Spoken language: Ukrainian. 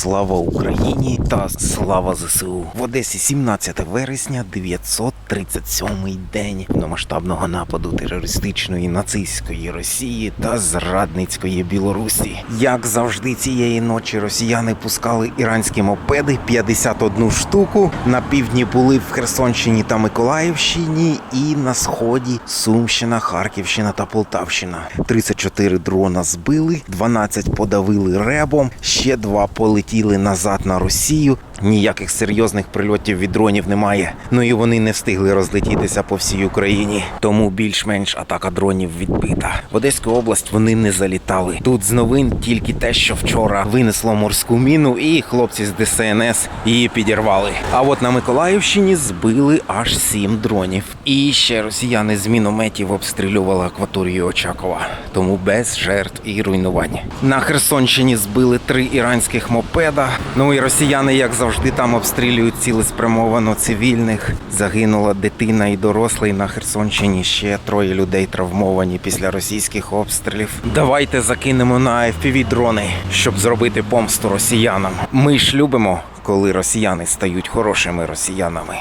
Слава Україні та слава ЗСУ. В Одесі 17 вересня 937 день повномасштабного нападу терористичної нацистської Росії та зрадницької Білорусі. Як завжди, цієї ночі росіяни пускали іранські мопеди 51 штуку. На півдні були в Херсонщині та Миколаївщині, і на сході Сумщина, Харківщина та Полтавщина. 34 дрона збили, 12 подавили ребом, ще два полетіли назад на Росію. Ніяких серйозних прильотів від дронів немає. Ну і вони не встигли розлетітися по всій Україні. Тому більш-менш атака дронів відбита. В Одеську область вони не залітали. Тут з новин тільки те, що вчора винесло морську міну, і хлопці з ДСНС її підірвали. А от на Миколаївщині збили аж сім дронів. І ще росіяни з мінометів обстрілювали акваторію Очакова. Тому без жертв і руйнувань. На Херсонщині збили три іранських мопеда. Ну і росіяни, як завжди, там обстрілюють цілеспрямовано цивільних. Загинула дитина і дорослий на Херсонщині. Ще троє людей травмовані після російських обстрілів. Давайте закинемо на fpv дрони, щоб зробити помсту росіянам. Ми ж любимо, коли росіяни стають хорошими росіянами.